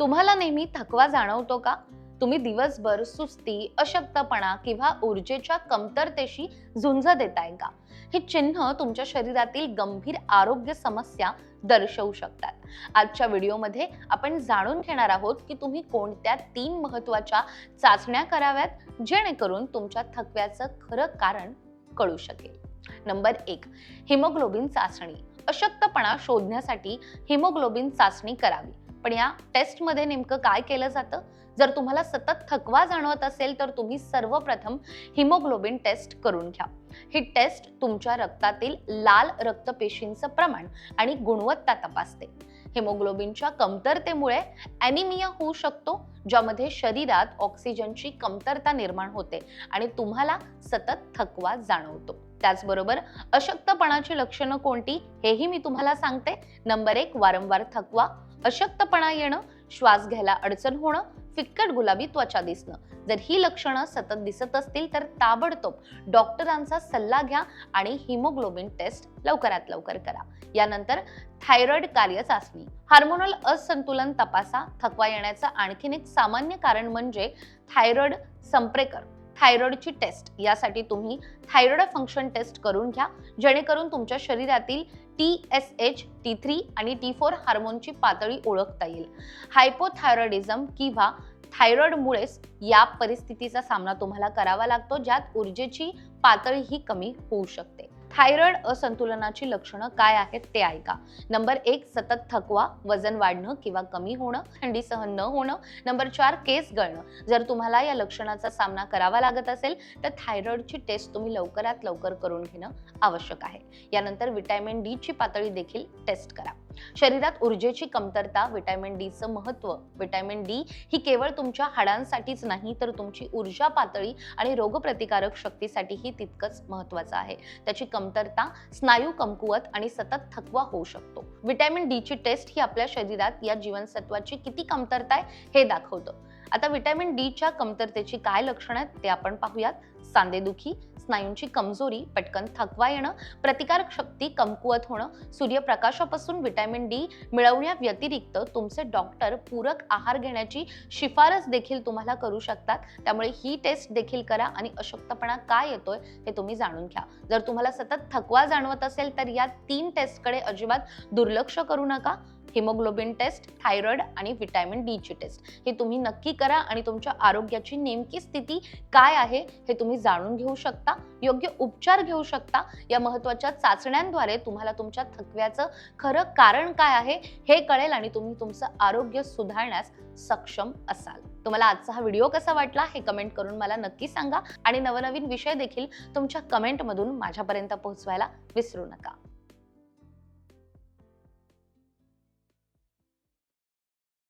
तुम्हाला नेहमी थकवा जाणवतो का? तुम्ही दिवसभर सुस्ती अशक्तपणा किंवा ऊर्जेच्या कमतरतेशी झुंज देताय का? हे चिन्ह तुमच्या शरीरातील गंभीर आरोग्य समस्या दर्शवू शकतात. आजच्या व्हिडिओमध्ये आपण जाणून घेणार आहोत की तुम्ही कोणत्या तीन महत्त्वाच्या चाचण्या कराव्यात जेणेकरून तुमच्या थकव्याचं खरं कारण कळू शकेल. नंबर एक हिमोग्लोबिन चाचणी. अशक्तपणा शोधण्यासाठी हिमोग्लोबिन चाचणी करावी. पण या टेस्टमध्ये नेमकं काय केलं जातं? जर तुम्हाला सतत थकवा जाणवत असेल तर तुम्ही सर्वप्रथम हिमोग्लोबिन टेस्ट करून घ्या. ही टेस्ट तुमच्या रक्तातील लाल रक्तपेशींचं प्रमाण आणि गुणवत्ता तपासते. हिमोग्लोबिनच्या कमतरतेमुळे ॲनिमिया होऊ शकतो ज्यामध्ये शरीरात ऑक्सिजनची कमतरता निर्माण होते आणि तुम्हाला सतत थकवा जाणवतो. त्याचबरोबर अशक्तपणाची लक्षणं कोणती? हेही मी तुम्हाला सांगते. नंबर एक वारंवार थकवा. अशक्तपणा येणं श्वास घ्यायला अडचण होणं फिक्कट गुलाबी त्वचा दिसणं. जर ही लक्षणं सतत दिसत असतील तर ताबडतोब डॉक्टरांचा सल्ला घ्या आणि हिमोग्लोबिन टेस्ट लवकरात लवकर करा. यानंतर थायरॉइड कार्य चाचणी. हार्मोनल असंतुलन तपासा. थकवा येण्याचं आणखीन एक सामान्य कारण म्हणजे थायरॉइड संप्रेकर थायरॉइडची टेस्ट. यासाठी तुम्ही थायरॉइड फंक्शन टेस्ट करून घ्या. जेणेकरून तुमच्या शरीरातील T S H T three आणि टी फोर हार्मोनची पातळी ओळखता येईल. हायपोथायरॉइडिझम किंवा थायरॉइडमुळेच या परिस्थितीचा सामना तुम्हाला करावा लागतो ज्यात ऊर्जेची पातळी ही कमी होऊ शकते. थायरॉइड असंतुलनाची लक्षणं काय आहेत ते ऐका. नंबर एक सतत थकवा वजन वाढणं किंवा कमी होणं थंडी सहन न होणं. नंबर चार केस गळणं. जर तुम्हाला या लक्षणाचा सामना करावा लागत असेल तर थायरॉइडची टेस्ट तुम्ही लवकरात लवकर करून घेणं आवश्यक आहे. यानंतर विटॅमिन डी ची पातळी देखील टेस्ट करा. शरीरात ऊर्जेची कमतरता विटॅमिन डीचं महत्त्व विटॅमिन डी ही केवळ तुमच्या हाडांसाठीच नाही तर तुमची ऊर्जा पातळी आणि रोगप्रतिकारक शक्तीसाठीही तितकंच महत्त्वाचं आहे. त्याची कमतरता स्नायू कमकुवत आणि सतत थकवा होऊ शकतो. विटॅमिन डी ची टेस्ट ही आपल्या शरीरात या जीवनसत्वाची किती कमतरता आहे हे दाखवतं. आता विटॅमिन डीच्या कमतरतेची काय लक्षणं आहेत ते आपण पाहूयात. सांधेदुखी स्नायूंची कमजोरी पटकन थकवा येणं प्रतिकारक शक्ती कमकुवत होणं. सूर्यप्रकाशापासून विटॅमिन डी मिळवण्याव्यतिरिक्त तुमचे डॉक्टर पूरक आहार घेण्याची शिफारस देखील तुम्हाला करू शकतात. त्यामुळे ही टेस्ट देखील करा आणि अशक्तपणा काय येतोय हे तुम्ही जाणून घ्या. जर तुम्हाला सतत थकवा जाणवत असेल तर या तीन टेस्टकडे अजिबात दुर्लक्ष करू नका. हिमोग्लोबिन टेस्ट थायरॉइड आणि व्हिटॅमिन डीची टेस्ट. हे तुम्ही नक्की करा आणि तुमच्या आरोग्याची नेमकी स्थिती काय आहे हे तुम्ही जाणून घेऊ शकता योग्य उपचार घेऊ शकता. या महत्त्वाच्या चाचण्यांद्वारे तुम्हाला तुमच्या थकव्याचं खरं कारण काय आहे हे कळेल आणि तुम्ही तुमचं आरोग्य सुधारण्यास सक्षम असाल. तुम्हाला आजचा हा व्हिडिओ कसा वाटला हे कमेंट करून मला नक्की सांगा आणि नवनवीन विषय देखील तुमच्या कमेंटमधून माझ्यापर्यंत पोहोचवायला विसरू नका.